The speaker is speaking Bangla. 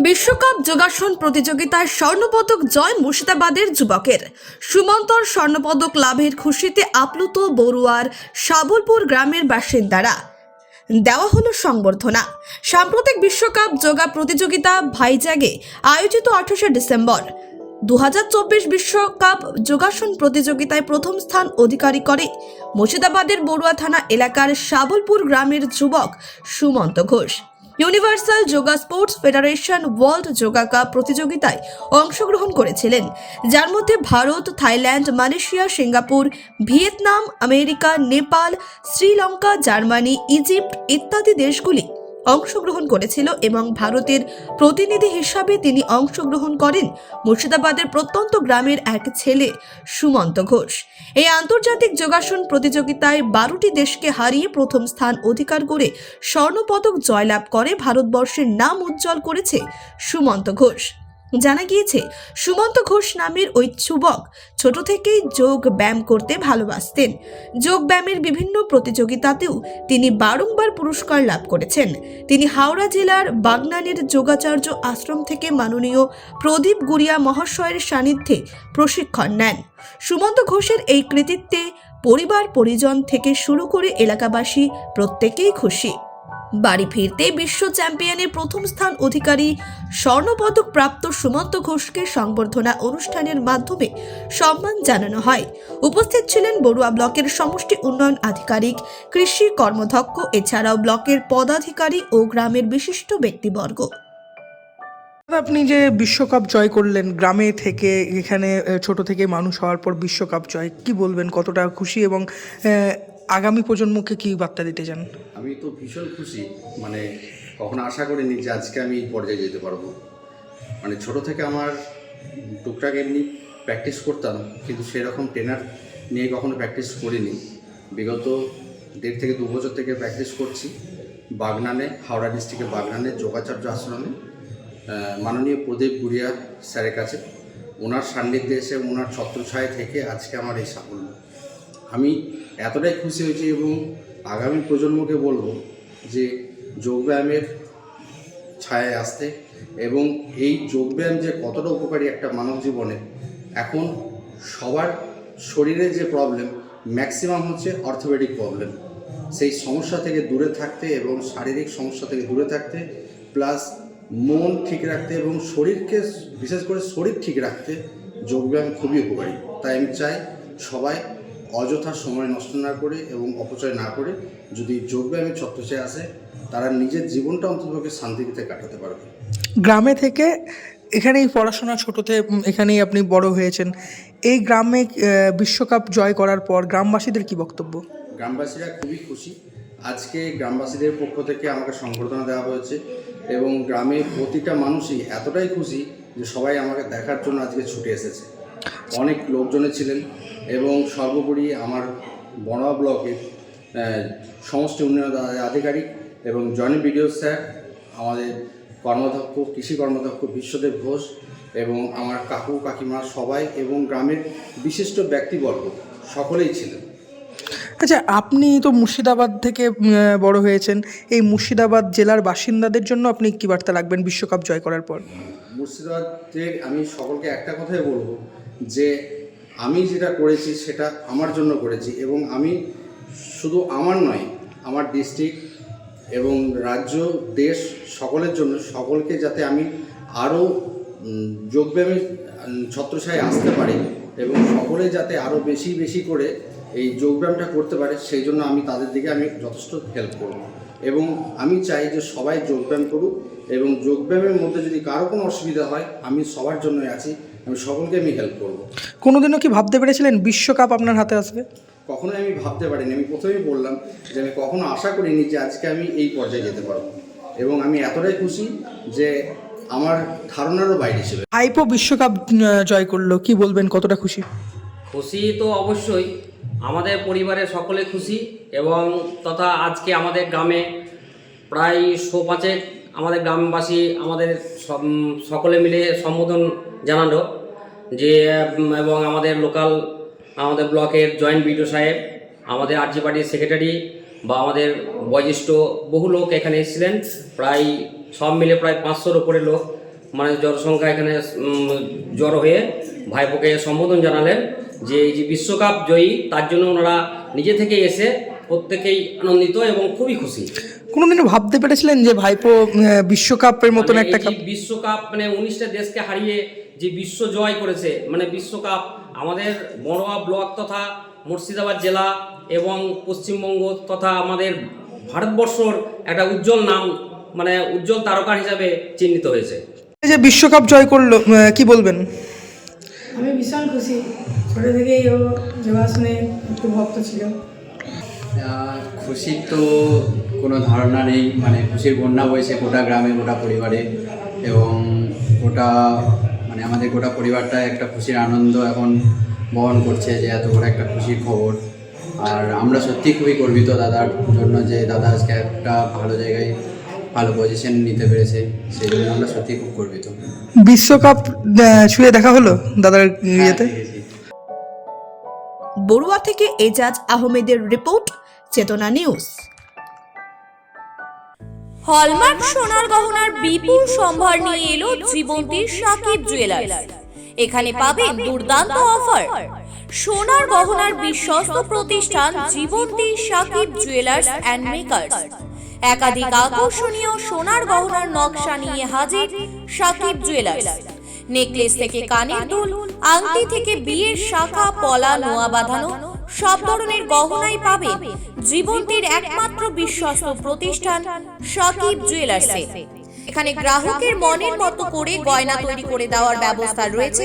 বিশ্বকাপ যোগাসন প্রতিযোগিতায় স্বর্ণপদক জয় মুর্শিদাবাদের যুবকের। সুমন্তর স্বর্ণপদক লাভের খুশিতে আপ্লুত বড়ুয়ার সাবলপুর গ্রামের বাসিন্দারা। দেওয়া হলো সংবর্ধনা। সাম্প্রতিক বিশ্বকাপ যোগা প্রতিযোগিতা ভাইজাগে আয়োজিত আঠাশে ডিসেম্বর। দু বিশ্বকাপ যোগাসন প্রতিযোগিতায় প্রথম স্থান অধিকারী করে মুর্শিদাবাদের বড়ুয়া থানা এলাকার সাবলপুর গ্রামের যুবক Sumanta Ghosh. Universal yoga sports federation world yoga cup প্রতিযোগিতায় অংশগ্রহণ করেছিলেন। যার মধ্যে Bharat, Thailand, Malaysia, Singapore, Vietnam, America, Nepal, Sri Lanka, Germany, Egypt ইত্যাদি দেশগুলি অংশগ্রহণ করেছিল এবং ভারতের প্রতিনিধি হিসাবে তিনি অংশগ্রহণ করেন মুর্শিদাবাদের প্রত্যন্ত গ্রামের এক ছেলে সুমন্ত ঘোষ। এই আন্তর্জাতিক যোগাসন প্রতিযোগিতায় বারোটি দেশকে হারিয়ে প্রথম স্থান অধিকার করে স্বর্ণপদক জয়লাভ করে ভারতবর্ষের নাম উজ্জ্বল করেছে সুমন্ত ঘোষ। জানা গিয়েছে, সুমন্ত ঘোষ নামের ওই যুবক ছোট থেকেই যোগ ব্যায়াম করতে ভালোবাসতেন। যোগ ব্যায়ামের বিভিন্ন প্রতিযোগিতাতেও তিনি বারংবার পুরস্কার লাভ করেছেন। তিনি হাওড়া জেলার বাগনানের যোগাচার্য আশ্রম থেকে মাননীয় প্রদীপ গুড়িয়া মহাশয়ের সান্নিধ্যে প্রশিক্ষণ নেন। সুমন্ত ঘোষের এই কৃতিত্বে পরিবার পরিজন থেকে শুরু করে এলাকাবাসী প্রত্যেকেই খুশি। বাড়ি ফিরতে বিশ্ব চ্যাম্পিয়নের প্রথম স্থান অধিকারী স্বর্ণপদক প্রাপ্ত সুমন্ত ঘোষকে সংবর্ধনা অনুষ্ঠানের মাধ্যমে সম্মান জানানো হয়। উপস্থিত ছিলেন বড়ুয়া ব্লকের সমষ্টি উন্নয়ন আধিকারিক, কৃষি কর্মধ্যক্ষ, এছাড়াও ব্লকের পদাধিকারী ও গ্রামের বিশিষ্ট ব্যক্তিবর্গ। আপনি যে বিশ্বকাপ জয় করলেন, গ্রামে থেকে এখানে ছোট থেকে মানুষ হওয়ার পর বিশ্বকাপ জয়, কি বলবেন? কতটা খুশি এবং আগামী প্রজন্মকে কি বার্তা দিতে চান? আমি তো ভীষণ খুশি মানে কখনো আশা করিনি যে আজকে আমি এই পর্যায়ে যেতে পারব। মানে ছোট থেকে আমার টুকটাক এমনি প্র্যাকটিস করতাম, কিন্তু সেরকম ট্রেনার নিয়ে কখনো প্র্যাকটিস করিনি। বিগত দেড় থেকে দু বছর থেকে প্র্যাকটিস করছি, বাগনানে, হাওড়া ডিস্ট্রিক্টের বাগনানে, যোগাচার্য আশ্রমে। মাননীয় প্রদীপ গুড়িয়া স্যারের কাছে। ওনার সান্নিধ্যে এসে, ওনার ছত্রছায়া থেকে আজকে আমার এই সাফল্য। আমি এতটাই খুশি হয়েছি এবং আগামী প্রজন্মকে বলব যে যোগব্যায়ামের ছায়ায় আসতে এবং এই যোগব্যায়াম যে কতটা উপকারী একটা মানব জীবনে, এখন সবার শরীরে যে প্রবলেম ম্যাক্সিমাম হচ্ছে অর্থোপেডিক প্রবলেম সেই সমস্যা থেকে দূরে থাকতে এবং শারীরিক সমস্যা থেকে দূরে থাকতে প্লাস মন ঠিক রাখতে এবং শরীরকে বিশেষ করে শরীর ঠিক রাখতে যোগব্যায়াম খুবই উপকারী। তাই আমি চাই সবাই অযথা সময় নষ্ট না করে এবং অপচয় না করে যদি যোগব্যায়ামের ছত্রছায় আসে তারা নিজের জীবনটা অন্ততপক্ষে শান্তিতে কাটাতে পারবে। গ্রামে থেকে এখানেই পড়াশোনা ছোটতে এখানেই আপনি বড় হয়েছেন। এই গ্রামে বিশ্বকাপ জয় করার পর গ্রামবাসীদের কি বক্তব্য? গ্রামবাসীরা খুবই খুশি। আজকে গ্রামবাসীদের পক্ষ থেকে আমাকে সংবর্ধনা দেওয়া হয়েছে এবং গ্রামের প্রতিটা মানুষই এতটাই খুশি যে সবাই আমাকে দেখার জন্য আজকে ছুটে এসেছে। অনেক লোকজনে ছিলেন এবং সর্বোপরি আমার বড়া ব্লকের সমষ্টি উন্নয়ন আধিকারিক এবং জয়েন্ট বিডিও স্যার আমাদের কর্মাধ্যক্ষ কৃষি কর্মাধ্যক্ষ বিশ্বদেব ঘোষ এবং আমার কাকু কাকিমা সবাই এবং গ্রামের বিশিষ্ট ব্যক্তিবর্গ সকলেই ছিলেন। আচ্ছা আপনি তো মুর্শিদাবাদ থেকে বড় হয়েছেন। এই মুর্শিদাবাদ জেলার বাসিন্দাদের জন্য আপনি কী বার্তা রাখবেন বিশ্বকাপ জয় করার পর? মুর্শিদাবাদের আমি সকলকে একটা কথাই বলব যে আমি যেটা করেছি সেটা আমার জন্য করেছি এবং আমি শুধু আমার নয় আমার ডিস্ট্রিক্ট এবং রাজ্য দেশ সকলের জন্য সকলকে যাতে আমি আরও যোগব্যায়ামের উম, ছত্রছায়ায় আসতে পারি এবং সকলে যাতে আরও বেশি বেশি করে এই যোগব্যায়ামটা করতে পারে সেই জন্য আমি তাদের দিকে আমি যথেষ্ট হেল্প করব। এবং আমি চাই যে সবাই যোগব্যায়াম করুক এবং যোগব্যায়ামের মধ্যে যদি কারও কোনো অসুবিধা হয় আমি সবার জন্যই আছি আমি সকলকে আমি হেল্প করব। কোনোদিনও কি ভাবতে পেরেছিলেন বিশ্বকাপ আপনার হাতে আসবে? কখনোই আমি ভাবতে পারিনি। আমি প্রথমেই বললাম যে আমি কখনো আশা করিনি যে আজকে আমি এই পর্যায়ে যেতে পারব। এবং আমি এতটাই খুশি যে আমার ধারণারও বাইরে ছিল। আইপো বিশ্বকাপ জয় করল কি বলবেন? কতটা খুশি? খুশি তো অবশ্যই আমাদের পরিবারে সকলে খুশি এবং তথা আজকে আমাদের গ্রামে প্রায় শো পাঁচেক আমাদের গ্রামবাসী আমাদের সকলে মিলে সম্বোধন জানালো যে এবং আমাদের লোকাল, আমাদের ব্লকের জয়েন্ট বিডিও সাহেব, আমাদের আরজি পার্টির সেক্রেটারি বা আমাদের বয়োজ্যেষ্ঠ বহু লোক এখানে এসেছিলেন। প্রায় সব মিলে প্রায় পাঁচশোর ওপরে লোক মানে জনসংখ্যা এখানে জড়ো হয়ে ভাইপোকে সম্বোধন জানালেন। যে এই যে বিশ্বকাপ জয়ী তার জন্য ওনারা নিজে থেকে এসে প্রত্যেকেই আনন্দিত এবং খুবই খুশি। কোনোদিনও ভাবতে পেরেছিলেন যে ভাইপো বিশ্বকাপের মতন মানে একটা বিশ্বকাপ মানে উনিশটা দেশকে হারিয়ে যে বিশ্ব জয় করেছে মানে বিশ্বকাপ আমাদের বড়োয়া ব্লক তথা মুর্শিদাবাদ জেলা এবং পশ্চিমবঙ্গ তথা আমাদের ভারতবর্ষর একটা উজ্জ্বল নাম মানে উজ্জ্বল তারকা হিসাবে চিহ্নিত হয়েছে। এই যে বিশ্বকাপ জয় করল কি বলবেন? আমি ভীষণ খুশি। ছোটো থেকেই ও যোগাসনে একটু ভক্ত ছিল। খুশির তো কোনো ধারণা নেই মানে খুশির বন্যা বইছে গোটা গ্রামে গোটা পরিবারে এবং গোটা মানে আমাদের গোটা পরিবারটা একটা খুশির আনন্দ এখন বহন করছে যে এত বড় একটা খুশির খবর। আর আমরা সত্যি খুবই গর্বিত দাদার জন্য যে দাদা আজকে একটা ভালো জায়গায় ভালো পজিশন নিতে পেরেছে সেই জন্য আমরা সত্যি খুব গর্বিত। বিশ্বকাপ ছুঁয়ে দেখা হলো দাদার ইয়েতে? হ্যাঁ, দেখেছি। বড়ুয়া থেকে এজাজ আহমেদের রিপোর্ট, চেতনা নিউজ। হলমার্ক সোনার গহনার বিপুল সম্ভার নিয়ে এলো জীবন্তীর সাকিব জুয়েলার্স এখানে পাবেন দুর্দান্ত অফার সোনার গহনার বিশ্বস্ত প্রতিষ্ঠান Jibanti Sakib jewellers and makers একাধিক আকর্ষণীয় সোনার গহনার নকশা নিয়ে হাজির সাকিব জুয়েলার্স নেকলেস থেকে কানের দুল, আংটি থেকে বিয়ের শাখা, পলা, নোয়া বাঁধানো, সব ধরনের গহনাই পাবে জীবন্তীর একমাত্র বিশ্বস্ত প্রতিষ্ঠান সাকিব জুয়েলার্সে এখানে গ্রাহকের মনের মতো করে গয়না তৈরি করে দেওয়ার ব্যবস্থা রয়েছে